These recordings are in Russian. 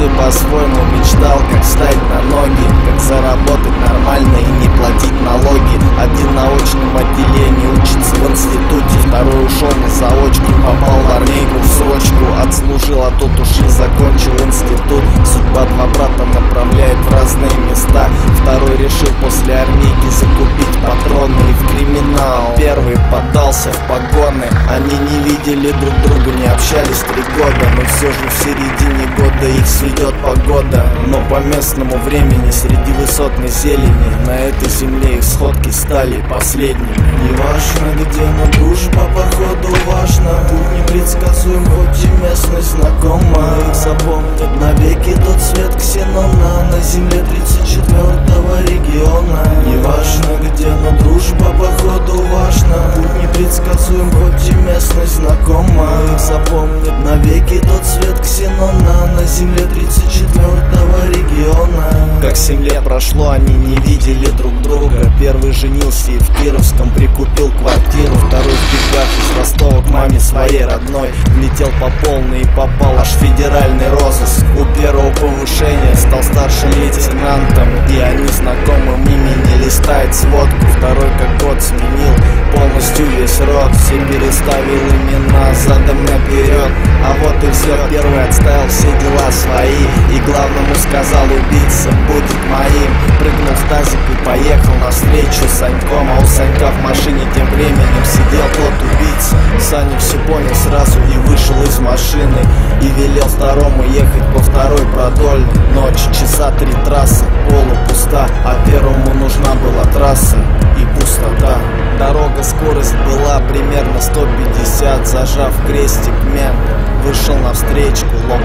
Каждый по-своему мечтал, как встать на ноги Как заработать нормально и не платить налоги. Один на очном отделении учится в институте Второй ушел на заочку, попал в армейку в срочку Отслужил, а тот уж и закончил институт. Судьба два брата направляет в разные места. Второй решил после армейки закупить патроны и в криминал Поддался в погоны. Они не видели друг друга, не общались три года. Но все же в середине года их сведет погода. Но по местному времени среди высотной зелени На этой земле их сходки стали последними. Неважно где, но дружба походу важна. Путь непредсказуем, хоть и местность знакома. Их запомнят навеки тот свет ксенона. На земле 34-го региона Путь непредсказуем, хоть и местность знакома Их запомнят навеки тот свет ксенона. На земле 34-го региона. Как семь лет прошло, они не видели друг друга. Первый женился и в Кировском прикупил квартиру. Второй в бегах из Ростова к маме своей родной. Влетел по полной и попал аж в федеральный розыск. У первого повышения стал старшим лейтенантом И они знакомым имени листает сводку. Второй как год сменил полностью весь род Все переставил имена задом наперед А вот и все, первый отставил все дела свои. И главному сказал убийца будет моим. Прыгнул в тазик и поехал навстречу Саньком А у Санька в машине тем временем сидел тот убийца. Саня все понял сразу и вышел из машины И велел второму ехать по второй продольной. Ночь, часа три трасса, полупуста А первому нужна была трасса и пустота. Дорога, скорость была примерно 150 Зажав крестик мент Вышел навстречку, лоб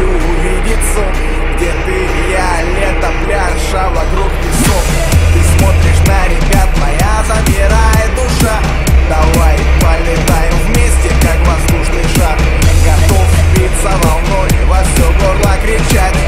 хочу увидеться Где ты и я, лето, пляж, а вокруг песок. Ты смотришь на ребят, моя замирает душа. Давай полетаем вместе, как воздушный шар. Готов биться волной, во все горло кричать.